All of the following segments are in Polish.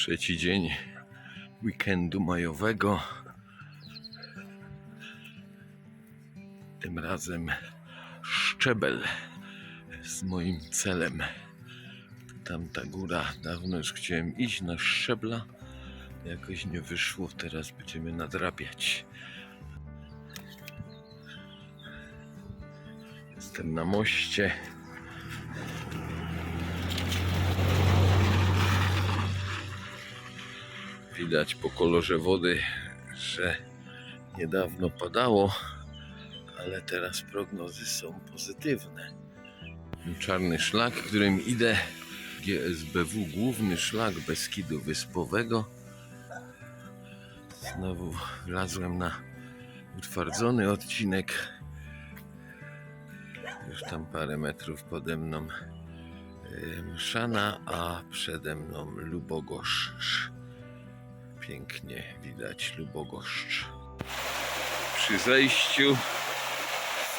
Trzeci dzień weekendu majowego. Tym razem szczebel z moim celem. Tamta góra, dawno już chciałem iść na szczebla. Jakoś nie wyszło, teraz będziemy nadrabiać. Jestem na moście. Widać po kolorze wody, że niedawno padało, ale teraz prognozy są pozytywne. Czarny szlak, którym idę, GSBW, główny szlak Beskidu Wyspowego. Znowu wlazłem na utwardzony odcinek. Już tam parę metrów pode mną y, Mszana, a przede mną Lubogoszcz. Pięknie widać Lubogoszcz. Przy zejściu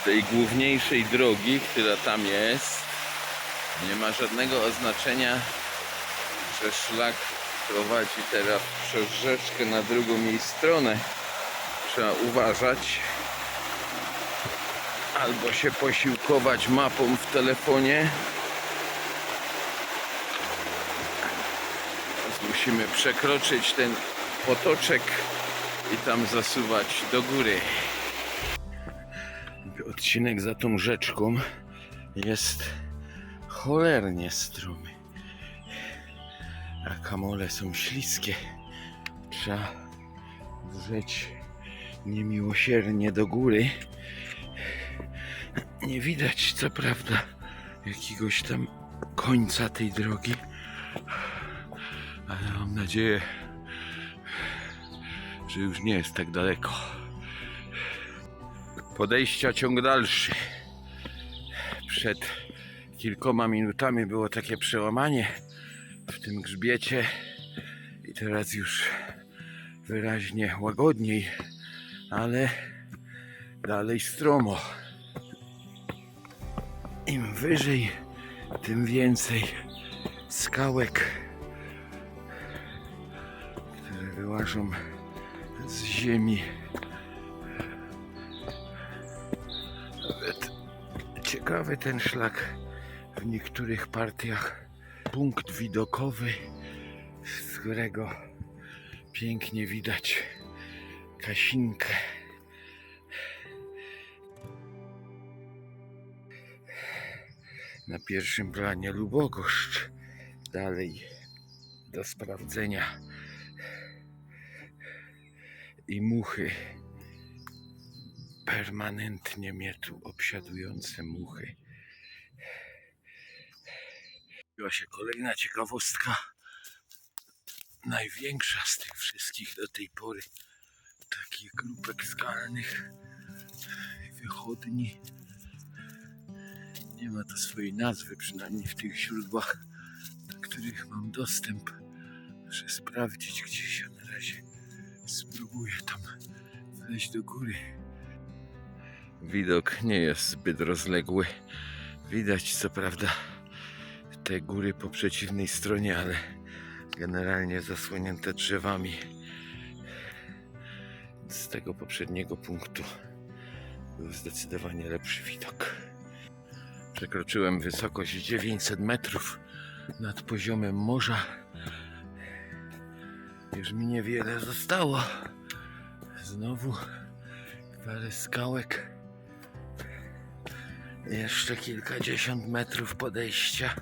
z tej główniejszej drogi, która tam jest, nie ma żadnego oznaczenia, że szlak prowadzi teraz przez rzeczkę na drugą jej stronę. Trzeba uważać. Albo się posiłkować mapą w telefonie. Musimy przekroczyć ten potoczek i tam zasuwać do góry. Odcinek za tą rzeczką jest cholernie stromy. A kamole są śliskie. Trzeba drzeć niemiłosiernie do góry. Nie widać co prawda jakiegoś tam końca tej drogi, ale mam nadzieję, że już nie jest tak daleko. Podejścia ciąg dalszy. Przed kilkoma minutami było takie przełamanie w tym grzbiecie i teraz już wyraźnie łagodniej, ale dalej stromo. Im wyżej, tym więcej skałek, które wyłażą z ziemi. Nawet ciekawy ten szlak w niektórych partiach. Punkt widokowy, z którego pięknie widać Kasinkę. Na pierwszym planie Lubogoszcz. Dalej do sprawdzenia. I muchy. Permanentnie mnie tu obsiadujące muchy. Była się kolejna ciekawostka. Największa z tych wszystkich do tej pory. Takich grupek skalnych, wychodni. Nie ma to swojej nazwy, przynajmniej w tych źródłach, do których mam dostęp. Muszę sprawdzić gdzieś, a na razie spróbuję tam wejść do góry. Widok nie jest zbyt rozległy. Widać co prawda te góry po przeciwnej stronie, ale generalnie zasłonięte drzewami. Z tego poprzedniego punktu był zdecydowanie lepszy widok. Przekroczyłem wysokość 900 metrów nad poziomem morza. Już mi niewiele zostało. Znowu parę skałek. Jeszcze kilkadziesiąt metrów podejścia.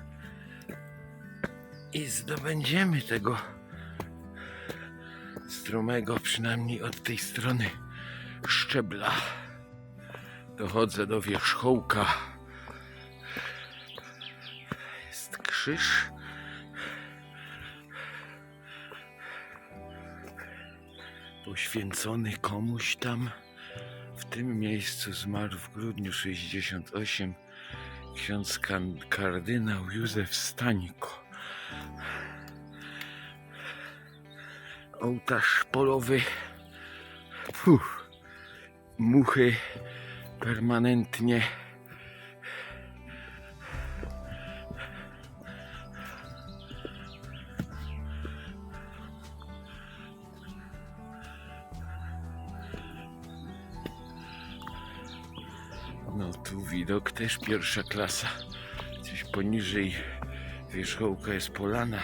I zdobędziemy tego stromego, przynajmniej od tej strony szczebla. Dochodzę do wierzchołka. Jest krzyż. Poświęcony komuś tam. W tym miejscu zmarł w grudniu 68 ksiądz kardynał Józef Stańko. Ołtarz polowy. Puh. Muchy permanentnie. Tu widok też pierwsza klasa. Gdzieś poniżej wierzchołka jest polana,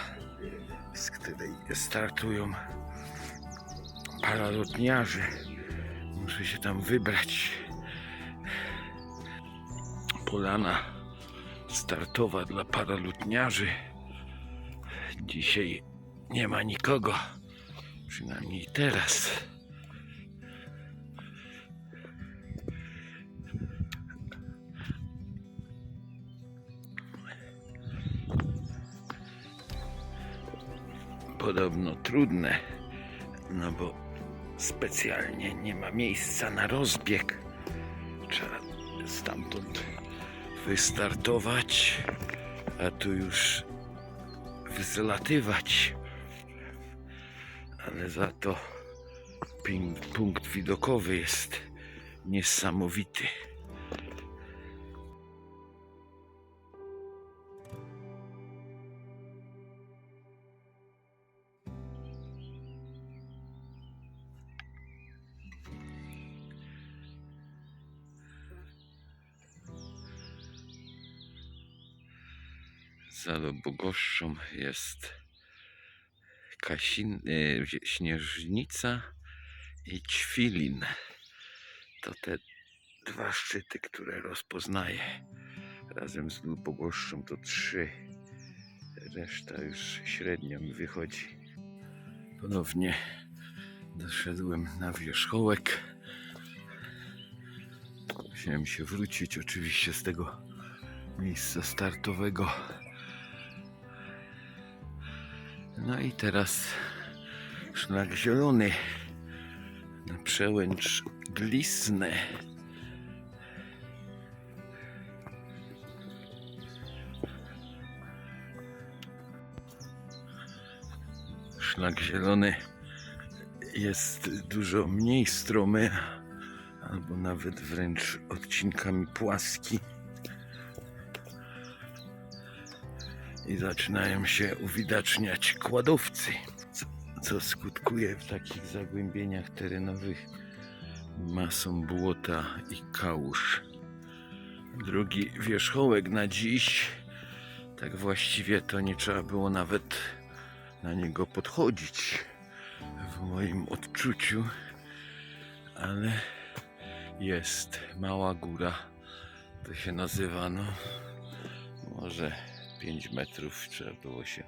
z której startują paralotniarze. Muszę się tam wybrać. Polana startowa dla paralotniarzy. Dzisiaj nie ma nikogo. Przynajmniej teraz. Podobno trudne, no bo specjalnie nie ma miejsca na rozbieg. Trzeba stamtąd wystartować, a tu już wzlatywać. Ale za to punkt widokowy jest niesamowity. Za Lobogoszczą jest Kasin, e, Śnieżnica i Ćwilin. To te dwa szczyty, które rozpoznaję. Razem z Lubogoszczą to trzy. Reszta już średnio mi wychodzi. Ponownie doszedłem na wierzchołek. Musiałem się wrócić oczywiście z tego miejsca startowego. No i teraz szlak zielony na przełęcz Glisne. Szlak zielony jest dużo mniej stromy, albo nawet wręcz odcinkami płaski. I zaczynają się uwidaczniać kładowcy, co, skutkuje w takich zagłębieniach terenowych masą błota i kałuż. Drugi wierzchołek na dziś, tak właściwie to nie trzeba było nawet na niego podchodzić w moim odczuciu, ale jest mała góra, to się nazywa, no może 5 metrów trzeba było się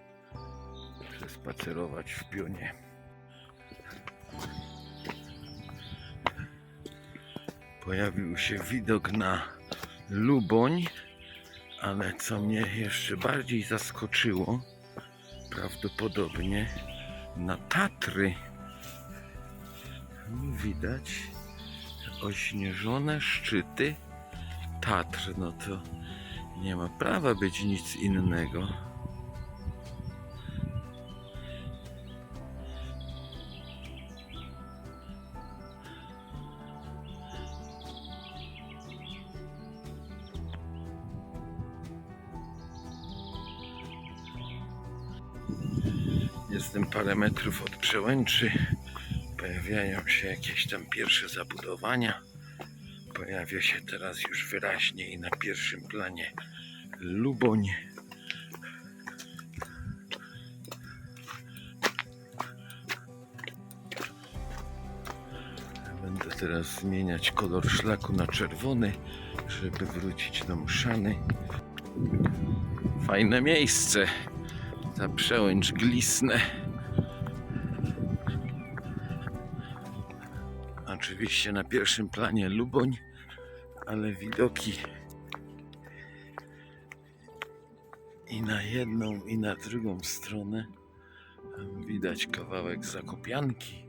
przespacerować w pionie. Pojawił się widok na Luboń, ale co mnie jeszcze bardziej zaskoczyło, prawdopodobnie na Tatry. Widać ośnieżone szczyty Tatr, no to nie ma prawa być nic innego. Jestem parę metrów od przełęczy. Pojawiają się jakieś tam pierwsze zabudowania. Pojawia się teraz już wyraźnie i na pierwszym planie Luboń. Będę teraz zmieniać kolor szlaku na czerwony, żeby wrócić do mszany. Fajne miejsce. Ta przełęcz glisne. Oczywiście na pierwszym planie Luboń, ale widoki i na jedną, i na drugą stronę widać kawałek Zakopianki.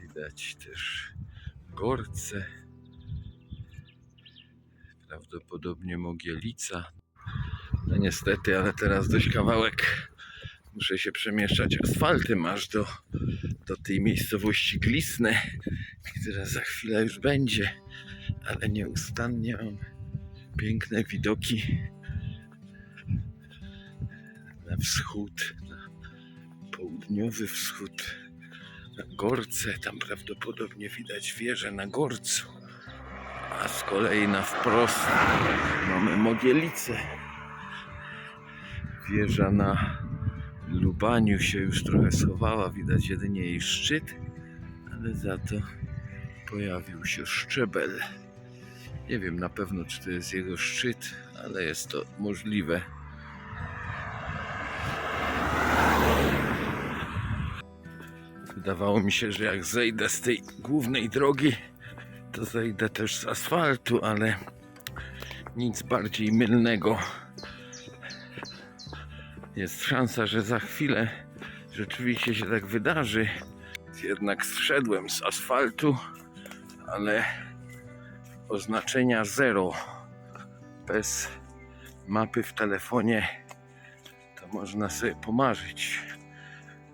Widać też Gorce. Prawdopodobnie Mogielica. Niestety, ale teraz dość kawałek muszę się przemieszczać asfaltem aż do, do tej miejscowości Glisne, która za chwilę już będzie, ale nieustannie mam piękne widoki na wschód, na południowy wschód na Gorce. Tam prawdopodobnie widać wieżę na Gorcu. A z kolei na wprost mamy Mogielicę. Wieża na Lubaniu się już trochę schowała, widać jedynie jej szczyt, ale za to pojawił się szczebel. Nie wiem na pewno, czy to jest jego szczyt, ale jest to możliwe. Wydawało mi się, że jak zejdę z tej głównej drogi, to zejdę też z asfaltu, ale nic bardziej mylnego. Jest szansa, że za chwilę rzeczywiście się tak wydarzy. Jednak zszedłem z asfaltu, ale oznaczenia zero bez mapy w telefonie to można sobie pomarzyć,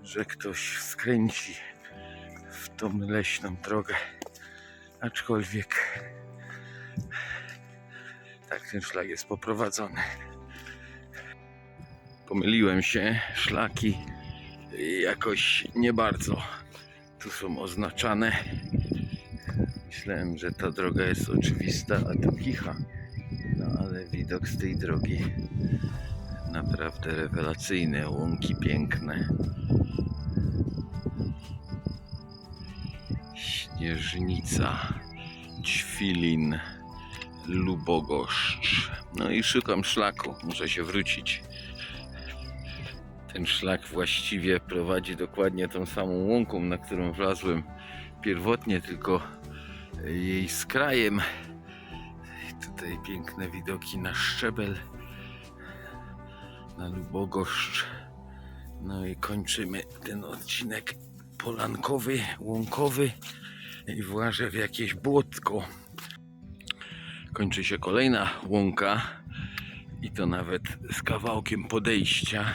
że ktoś skręci w tą leśną drogę. Aczkolwiek tak ten szlak jest poprowadzony. Pomyliłem się, szlaki jakoś nie bardzo tu są oznaczane. Myślałem, że ta droga jest oczywista, a to kicha. No ale widok z tej drogi naprawdę rewelacyjny, łąki piękne. Śnieżnica, Ćwilin, Lubogoszcz. No i szukam szlaku, muszę się wrócić. Ten szlak właściwie prowadzi dokładnie tą samą łąką, na którą wlazłem pierwotnie, tylko jej skrajem. I tutaj piękne widoki na szczebel, na Lubogoszcz. No i kończymy ten odcinek polankowy, łąkowy i włażę w jakieś błotko. Kończy się kolejna łąka i to nawet z kawałkiem podejścia.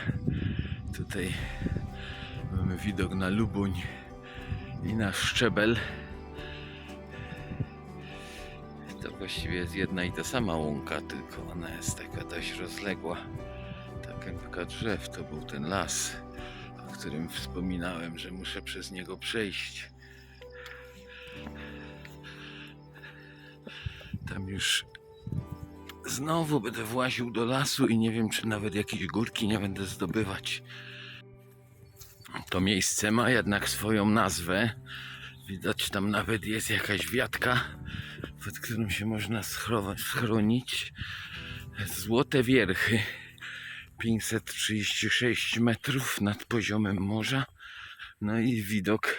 Tutaj mamy widok na Lubuń i na Szczebel. To właściwie jest jedna i ta sama łąka, tylko ona jest taka dość rozległa. Ta kępka drzew to był ten las, o którym wspominałem, że muszę przez niego przejść. Tam już znowu będę właził do lasu i nie wiem, czy nawet jakieś górki nie będę zdobywać. To miejsce ma jednak swoją nazwę. Widać, tam nawet jest jakaś wiatka, pod którą się można schro- schronić. Złote Wierchy. 536 metrów nad poziomem morza. No i widok.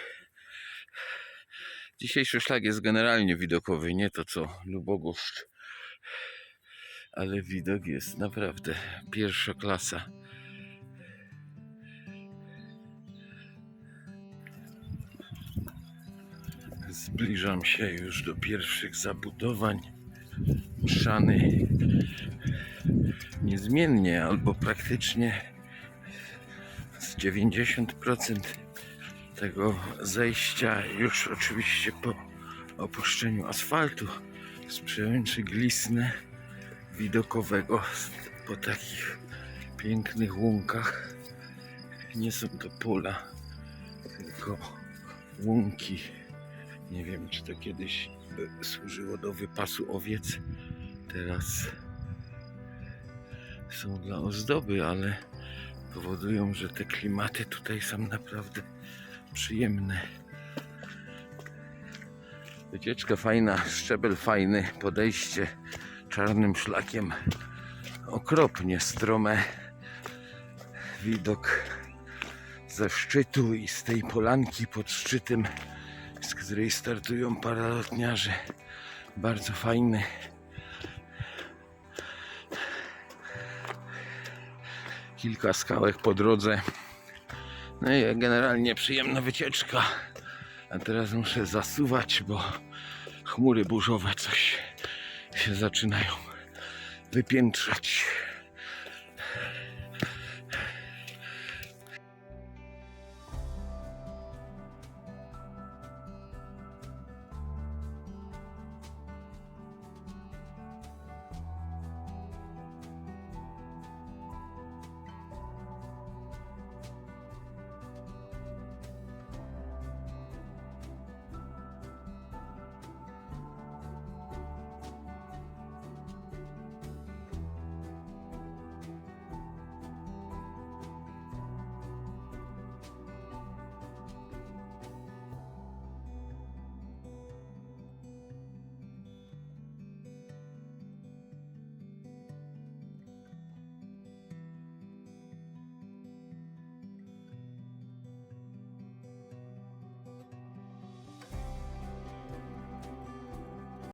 Dzisiejszy szlak jest generalnie widokowy, nie to co Lubogoszcz. Ale widok jest naprawdę pierwsza klasa. Zbliżam się już do pierwszych zabudowań. Mszany niezmiennie albo praktycznie z 90% tego zejścia już oczywiście po opuszczeniu asfaltu z przełęczy glistne widokowego po takich pięknych łąkach. Nie są to pola tylko łąki. Nie wiem czy to kiedyś służyło do wypasu owiec. Teraz są dla ozdoby ale powodują, że te klimaty tutaj są naprawdę przyjemne. Wycieczka fajna, szczebel fajny, podejście czarnym szlakiem okropnie strome. Widok ze szczytu i z tej polanki pod szczytem, z której startują paralotniarze. Bardzo fajny. kilka skałek po drodze. No i generalnie przyjemna wycieczka. A teraz muszę zasuwać, bo chmury burzowe coś się zaczynają wypiętrzać.